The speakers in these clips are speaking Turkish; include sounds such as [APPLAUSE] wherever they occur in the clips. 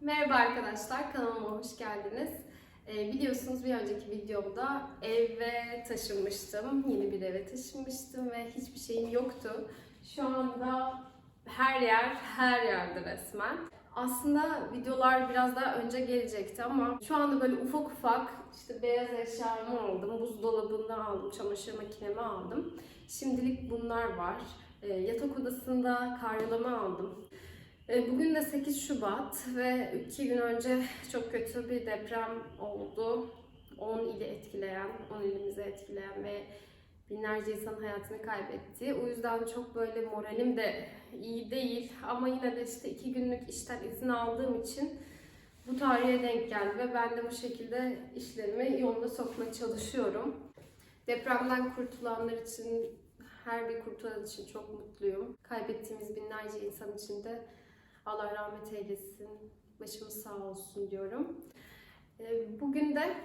Merhaba arkadaşlar, kanalıma hoş geldiniz. Ee, biliyorsunuz bir önceki videomda eve taşınmıştım. Yeni bir eve taşınmıştım ve hiçbir şeyim yoktu. Şu anda her yer, her yerde resmen. Aslında videolar biraz daha önce gelecekti ama şu anda böyle ufak ufak işte beyaz eşyamı aldım, buzdolabını aldım, çamaşır makinemi aldım. Şimdilik bunlar var. Ee, yatak odasında karyolama aldım. E, Bugün de 8 Şubat ve 2 gün önce çok kötü bir deprem oldu. 10 ili etkileyen, 10 ilimizi etkileyen ve binlerce insan hayatını kaybetti. O yüzden çok böyle moralim de iyi değil ama yine de işte 2 günlük işten izin aldığım için bu tarihe denk geldi ve ben de bu şekilde işlerimi yoluna sokmaya çalışıyorum. Depremden kurtulanlar için, her bir kurtulan için çok mutluyum. Kaybettiğimiz binlerce insan için de Allah rahmet eylesin, başımız sağ olsun diyorum. Ee, Bugün de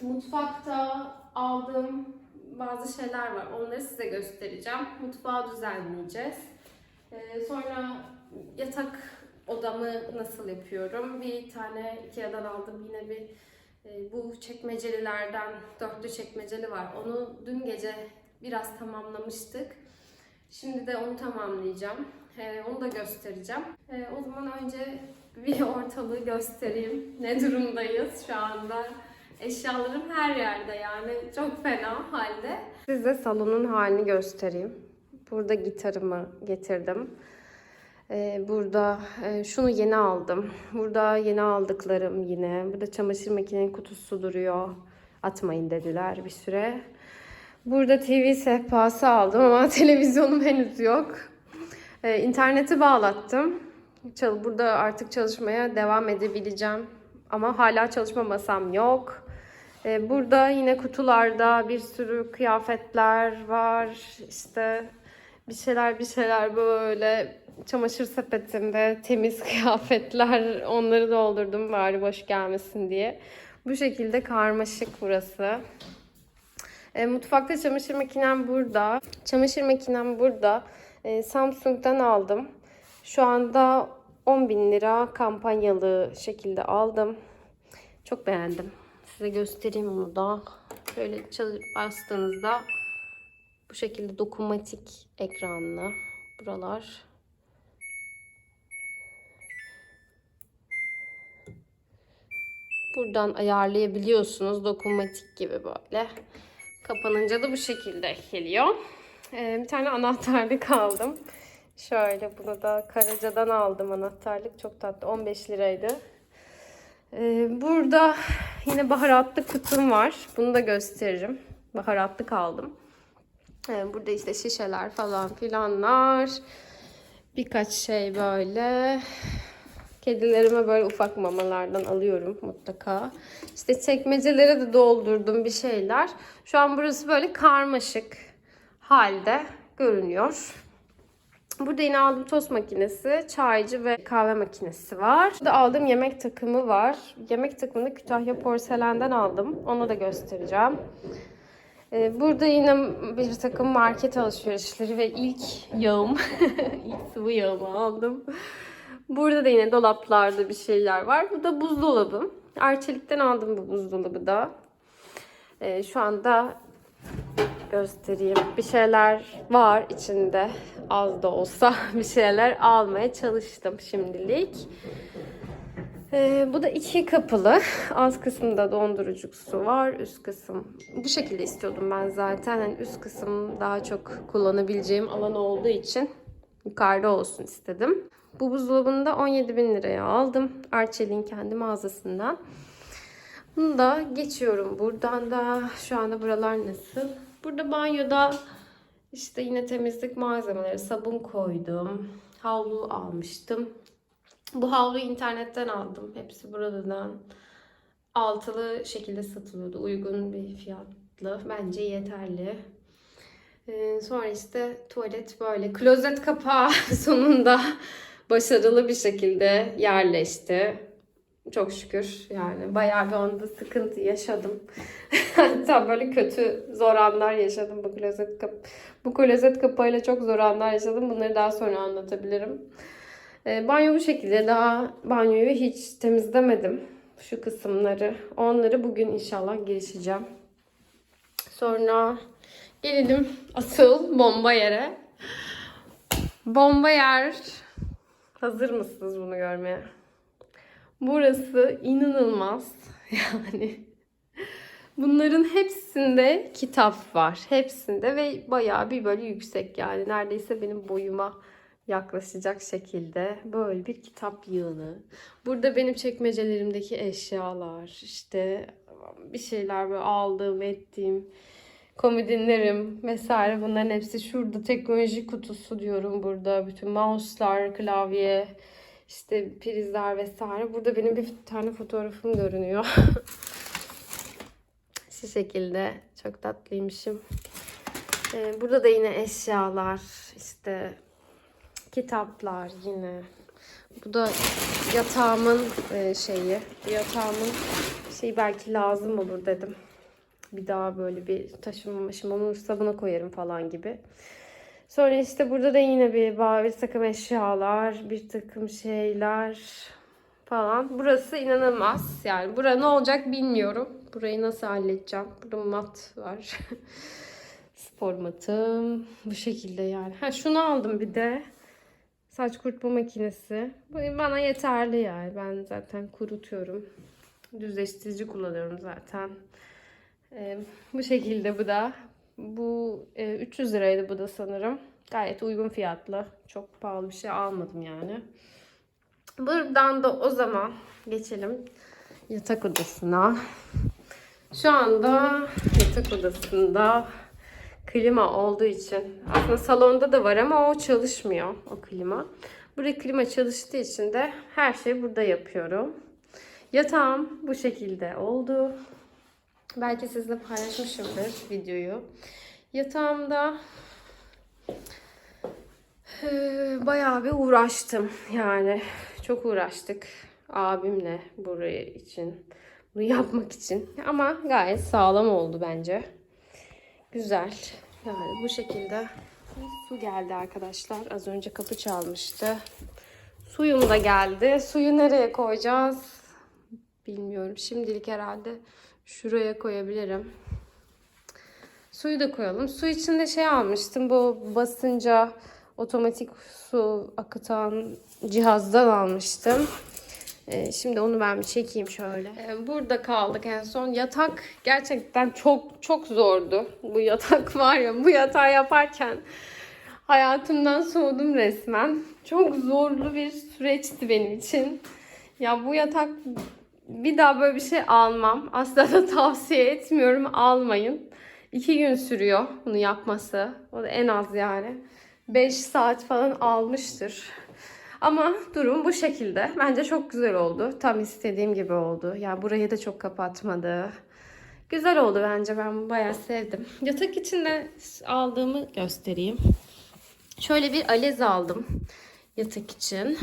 mutfakta aldığım bazı şeyler var. Onları size göstereceğim. Mutfağı düzenleyeceğiz. Ee, Sonra yatak odamı nasıl yapıyorum? Bir tane Ikea'dan aldım yine bir e, bu çekmecelilerden dörtlü çekmeceli var. Onu dün gece biraz tamamlamıştık. Şimdi de onu tamamlayacağım. Ee, onu da göstereceğim. Ee, o zaman önce bir [LAUGHS] ortalığı göstereyim. Ne durumdayız şu anda? Eşyalarım her yerde yani çok fena halde. Size salonun halini göstereyim. Burada gitarımı getirdim. Ee, burada e, şunu yeni aldım. Burada yeni aldıklarım yine. Burada çamaşır makinenin kutusu duruyor. Atmayın dediler bir süre. Burada TV sehpası aldım ama [LAUGHS] televizyonum henüz yok. Ee, interneti bağlattım. Burada artık çalışmaya devam edebileceğim. Ama hala çalışma masam yok. Ee, burada yine kutularda bir sürü kıyafetler var. İşte bir şeyler bir şeyler böyle çamaşır sepetimde temiz [LAUGHS] kıyafetler onları doldurdum bari boş gelmesin diye. Bu şekilde karmaşık burası. E, mutfakta çamaşır makinem burada. Çamaşır makinem burada. E, Samsung'dan aldım. Şu anda 10 bin lira kampanyalı şekilde aldım. Çok beğendim. Size göstereyim onu da. Çalı- bastığınızda bu şekilde dokunmatik ekranlı buralar. Buradan ayarlayabiliyorsunuz dokunmatik gibi böyle. Kapanınca da bu şekilde geliyor. Ee, bir tane anahtarlık [LAUGHS] aldım. Şöyle bunu da Karaca'dan aldım anahtarlık. Çok tatlı. 15 liraydı. Ee, burada yine baharatlı kutum var. Bunu da gösteririm. Baharatlık aldım. Ee, burada işte şişeler falan filanlar. Birkaç şey böyle. Kedilerime böyle ufak mamalardan alıyorum mutlaka. İşte çekmecelere de doldurdum bir şeyler. Şu an burası böyle karmaşık halde görünüyor. Burada yine aldığım tost makinesi, çaycı ve kahve makinesi var. Burada aldığım yemek takımı var. Yemek takımını Kütahya Porselen'den aldım. Onu da göstereceğim. Ee, Burada yine bir takım market alışverişleri ve ilk yağım, [LAUGHS] ilk sıvı yağımı aldım. Burada da yine dolaplarda bir şeyler var. Bu da buzdolabım. Arçelik'ten aldım bu buzdolabı da. Ee, şu anda göstereyim. Bir şeyler var içinde. Az da olsa [LAUGHS] bir şeyler almaya çalıştım şimdilik. Ee, bu da iki kapılı. Alt kısımda dondurucusu var. Üst kısım bu şekilde istiyordum ben zaten. Yani üst kısım daha çok kullanabileceğim alan olduğu için yukarıda olsun istedim. Bu buzdolabını da 17 bin liraya aldım. Arçelik'in kendi mağazasından. Bunu da geçiyorum. Buradan da şu anda buralar nasıl? Burada banyoda işte yine temizlik malzemeleri, sabun koydum. Havlu almıştım. Bu havluyu internetten aldım. Hepsi buradan. Altılı şekilde satılıyordu. Uygun bir fiyatlı. Bence yeterli. Ee, sonra işte tuvalet böyle. Klozet kapağı [LAUGHS] sonunda başarılı bir şekilde yerleşti. Çok şükür yani bayağı bir onda sıkıntı yaşadım. [LAUGHS] Hatta böyle kötü zor anlar yaşadım bu klozet kap bu klozet kapağıyla çok zor anlar yaşadım. Bunları daha sonra anlatabilirim. E, banyo bu şekilde. Daha banyoyu hiç temizlemedim. Şu kısımları. Onları bugün inşallah girişeceğim. Sonra gelelim asıl bomba yere. Bomba yer. Hazır mısınız bunu görmeye? Burası inanılmaz. [LAUGHS] Yani bunların hepsinde kitap var. Hepsinde ve bayağı bir böyle yüksek yani. Neredeyse benim boyuma yaklaşacak şekilde böyle bir kitap yığını. Burada benim çekmecelerimdeki eşyalar, işte bir şeyler böyle aldığım, ettiğim komodinlerim vesaire bunların hepsi şurada teknoloji kutusu diyorum burada. Bütün mouse'lar, klavye, işte prizler vesaire. Burada benim bir tane fotoğrafım görünüyor. [LAUGHS] Şu şekilde çok tatlıymışım. Ee, burada da yine eşyalar, işte kitaplar yine. Bu da yatağımın e, şeyi. Yatağımın şey belki lazım olur dedim. Bir daha böyle bir taşıma maşıma olursa buna koyarım falan gibi. Sonra işte burada da yine bir, bir takım eşyalar, bir takım şeyler falan. Burası inanılmaz. Yani bura ne olacak bilmiyorum. Burayı nasıl halledeceğim? Burada mat var. [LAUGHS] Spor matım. Bu şekilde yani. Ha şunu aldım bir de. Saç kurutma makinesi. Bu bana yeterli yani. Ben zaten kurutuyorum. Düzleştirici kullanıyorum zaten. Ee, bu şekilde bu da. Bu e, 300 liraydı bu da sanırım. Gayet uygun fiyatlı. Çok pahalı bir şey almadım yani. Buradan da o zaman geçelim yatak odasına. Şu anda yatak odasında klima olduğu için aslında salonda da var ama o çalışmıyor o klima. Burada klima çalıştığı için de her şeyi burada yapıyorum. Yatağım bu şekilde oldu. Belki sizinle paylaşmışımdır videoyu. Yatağımda eee, bayağı bir uğraştım. Yani çok uğraştık abimle buraya için. Bunu yapmak için. Ama gayet sağlam oldu bence. Güzel. Yani bu şekilde su geldi arkadaşlar. Az önce kapı çalmıştı. Suyum da geldi. Suyu nereye koyacağız? Bilmiyorum. Şimdilik herhalde şuraya koyabilirim. Suyu da koyalım. Su içinde şey almıştım. Bu basınca otomatik su akıtan cihazdan almıştım. Ee, şimdi onu ben bir çekeyim şöyle. Ee, burada kaldık en son. Yatak gerçekten çok çok zordu. Bu yatak [LAUGHS] var ya bu yatağı yaparken hayatımdan soğudum resmen. Çok zorlu bir süreçti benim için. Ya bu yatak bir daha böyle bir şey almam. Asla da [LAUGHS] tavsiye etmiyorum. Almayın. İki gün sürüyor bunu yapması. O da en az yani. 5 saat falan almıştır. Ama durum bu şekilde. Bence çok güzel oldu. Tam istediğim gibi oldu. Yani burayı da çok kapatmadı. Güzel oldu bence. Ben bayağı sevdim. Yatak içinde aldığımı göstereyim. Şöyle bir alez aldım yatak için.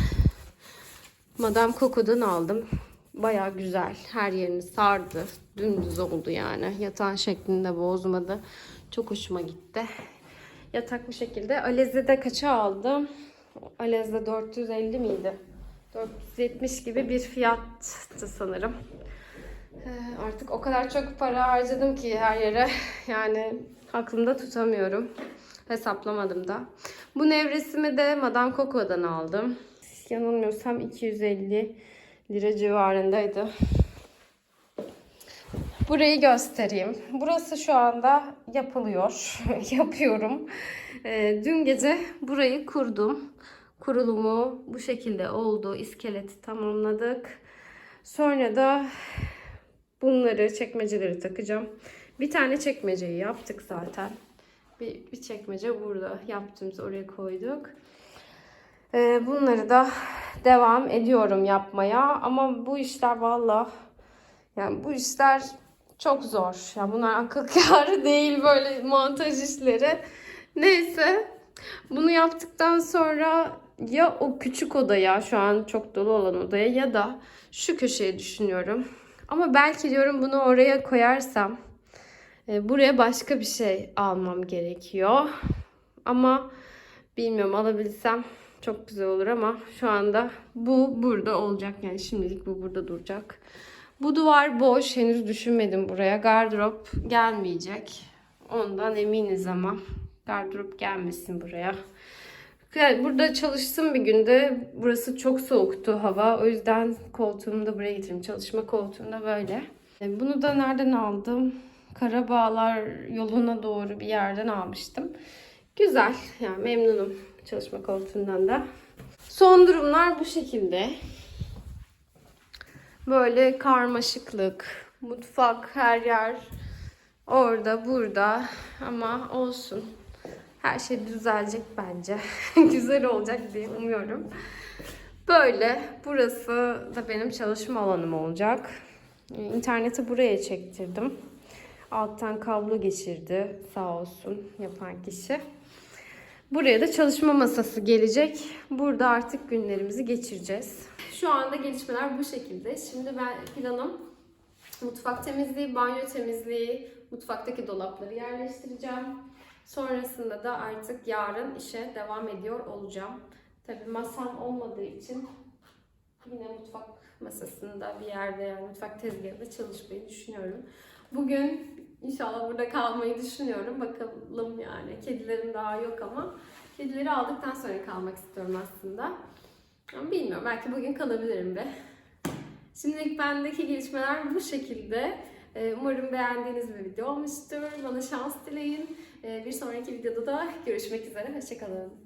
Madame Coco'dan aldım. Bayağı güzel. Her yerini sardı. Dümdüz oldu yani. Yatağın şeklinde bozmadı. Çok hoşuma gitti. Yatak bu şekilde. Alez'de de kaça aldım? Alez'de 450 miydi? 470 gibi bir fiyattı sanırım. Ee, Artık o kadar çok para harcadım ki her yere. [LAUGHS] Yani aklımda tutamıyorum. Hesaplamadım da. Bu nevresimi de Madame Coco'dan aldım. Yanılmıyorsam 250 lira civarındaydı. Burayı göstereyim. Burası şu anda yapılıyor. [LAUGHS] Yapıyorum. Ee, dün gece burayı kurdum. Kurulumu bu şekilde oldu. İskeleti tamamladık. Sonra da bunları çekmeceleri takacağım. Bir tane çekmeceyi yaptık zaten. Bir, bir çekmece burada yaptığımız oraya koyduk. Ee, bunları da devam ediyorum yapmaya. Ama bu işler valla yani bu işler çok zor. Ya bunlar akıl [LAUGHS] kârı değil böyle montaj işleri. Neyse. Bunu yaptıktan sonra ya o küçük odaya şu an çok dolu olan odaya ya da şu köşeye düşünüyorum. Ama belki diyorum bunu oraya koyarsam e, buraya başka bir şey almam gerekiyor. Ama bilmiyorum alabilsem çok güzel olur ama şu anda bu burada olacak. Yani şimdilik bu burada duracak. Bu duvar boş. Henüz düşünmedim buraya. Gardırop gelmeyecek. Ondan eminiz ama. Gardırop gelmesin buraya. Yani burada çalıştım bir günde. Burası çok soğuktu hava. O yüzden koltuğumu da buraya getirdim. Çalışma koltuğunda böyle. E, Bunu da nereden aldım? Karabağlar yoluna doğru bir yerden almıştım. Güzel. Yani memnunum çalışma koltuğundan da. Son durumlar bu şekilde. Böyle karmaşıklık, mutfak her yer orada burada ama olsun. Her şey düzelecek bence. [LAUGHS] Güzel olacak diye umuyorum. Böyle. Burası da benim çalışma alanım olacak. Ee, İnterneti buraya çektirdim. Alttan kablo geçirdi sağ olsun yapan kişi. Buraya da çalışma masası gelecek. Burada artık günlerimizi geçireceğiz. Şu anda gelişmeler bu şekilde. Şimdi ben planım mutfak temizliği, banyo temizliği, mutfaktaki dolapları yerleştireceğim. Sonrasında da artık yarın işe devam ediyor olacağım. Tabii masam olmadığı için yine mutfak masasında bir yerde yani mutfak tezgahında çalışmayı düşünüyorum. Bugün inşallah burada kalmayı düşünüyorum. Bakalım yani. Kedilerim daha yok ama kedileri aldıktan sonra kalmak istiyorum aslında. Ama bilmiyorum. Belki bugün kalabilirim de. Şimdilik bendeki gelişmeler bu şekilde. Ee, Umarım beğendiğiniz bir video olmuştur. Bana şans dileyin. Ee, Bir sonraki videoda da görüşmek üzere. Hoşçakalın.